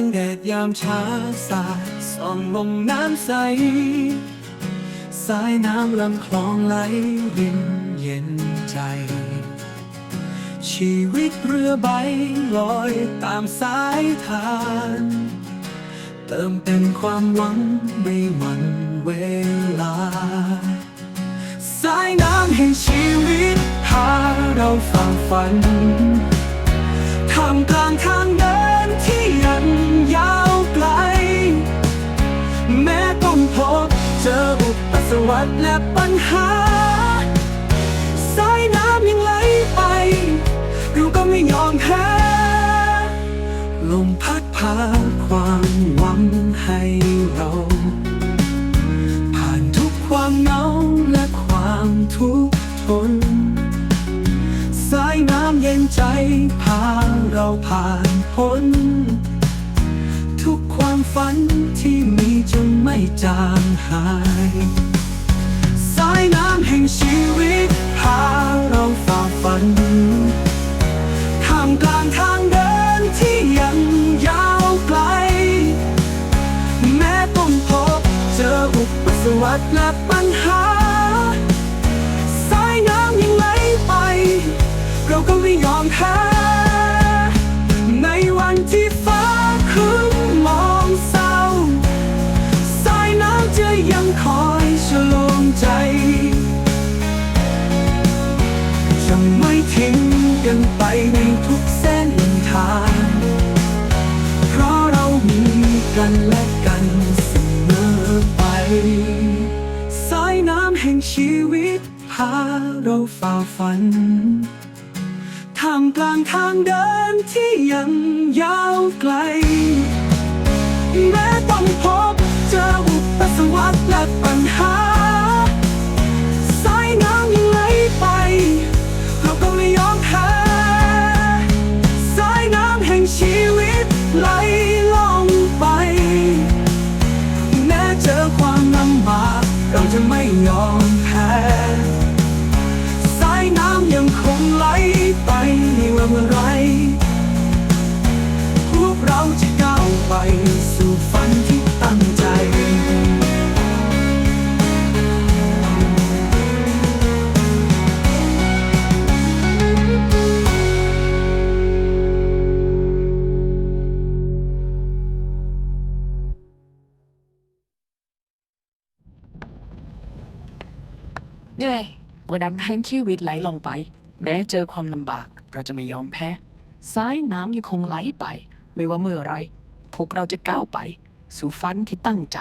งแดดยามเช้าสายส่องลงน้ำใส สายน้ำลำคลองไหลรินเย็นใจ ชีวิตเรือใบลอยตามสายทาน เติมเต็มความหวังไม่หวั่นเวลา สายน้ำแห่งชีวิตพาเราฝ่าฟันท่ามกลางทางเดิน ปสรรคและปัญหา สายน้ำยังไหลไป เราก็ไม่ยอมแพ้ลมพัดพาความหวังให้เรา ผ่านทุกความเหงาและความทุกข์ทน สายน้ำเย็นใจพาเราผ่านพ้น ทุกความฝันที่มีจนไม่จางหายายน้ำแห่งชีวิตพาเราฝ่าฟันท่ามกลางทางเดินที่ยังยาวไกล แม้ต้องพบเจออุปสรรคและปัญหา ไม่ทิ้งกันไปในทุกเส้นทาง เพราะเรามีกันและกันเสมอไปสายน้ำแห่งชีวิตพาเราฝ่าฟันทามกลางทางเดินที่ยังยาวไกล แม้ต้องพบเจออุปสรรคและปัญหา เหนื่อยวันนั้นให้ชีวิตไหลลงไป แม้เจอความลำบากเราจะไม่ยอมแพ้ สายน้ำยังคงไหลไป ไม่ว่าเมื่อไรพวกเราจะก้าวไป สู่ฝันที่ตั้งใจ